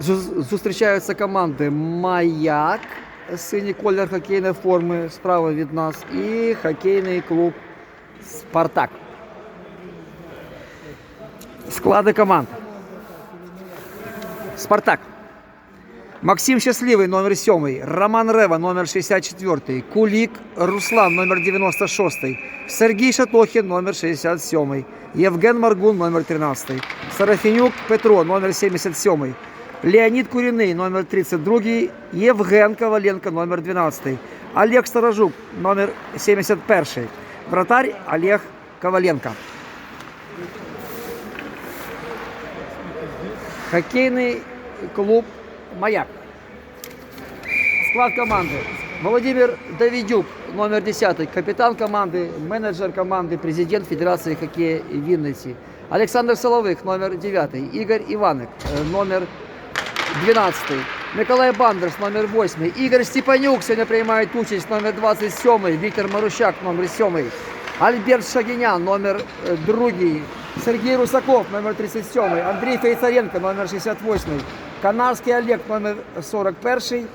Зу- Зустрічаються команди Маяк, синій колір хокейної форми справа від нас, і хокейний клуб Спартак. Склади команд. Спартак. Максим Щасливий, номер 7. Роман Рева, номер 64. Кулік Руслан, номер 96. Сергій Шатохін, номер 67. Євген Маргун, номер 13. Сарафінюк Петро, номер 77. Леонід Куріний, номер 32. Євген Коваленко, номер 12. Олег Сторожук, номер 71. Вратарь Олег Коваленко. Хоккейный клуб «Маяк». Склад команды. Владимир Давидюк, номер 10, капитан команды, менеджер команды, президент Федерации хоккея Винницы. Александр Соловых, номер 9, Игорь Иванок, э, номер 12, Николай Бандерс, номер 8, Игорь Степанюк сегодня принимает участь, номер 27, Виктор Марущак, номер 7, Альберт Шагинян, номер э, 2, Сергей Русаков, номер 37, Андрей Фейцаренко, номер 68, Канарский Олег, номер 41,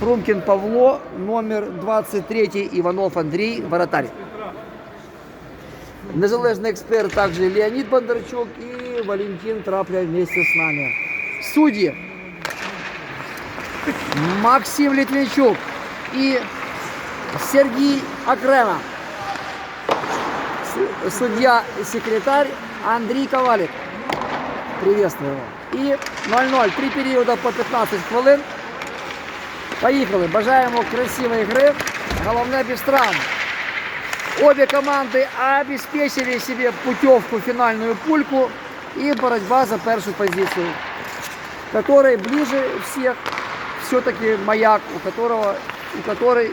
Фрумкин Павло, номер 23, Иванов Андрей, воротарь. Незалежный эксперт также Леонид Бондарчук и Валентин Трапля вместе с нами. Судьи Максим Литвинчук и Сергей Акрема. С- Судья и секретарь Андрей Ковалик. Приветствую его. И 0-0. Три периода по 15 хвилин. Поїхали. Бажаємо красивої гри. Головне без травм. Обе команды обеспечили себе путевку в финальную пульку и борьба за первую позицию, которой ближе всех все-таки маяк, у которого у которой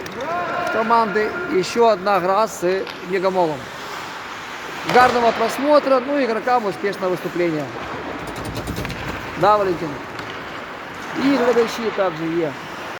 команды еще одна игра с Мегамолом. Гарного просмотра, ну и игрокам успешного выступления. Да, Валентин? И глядачи также есть.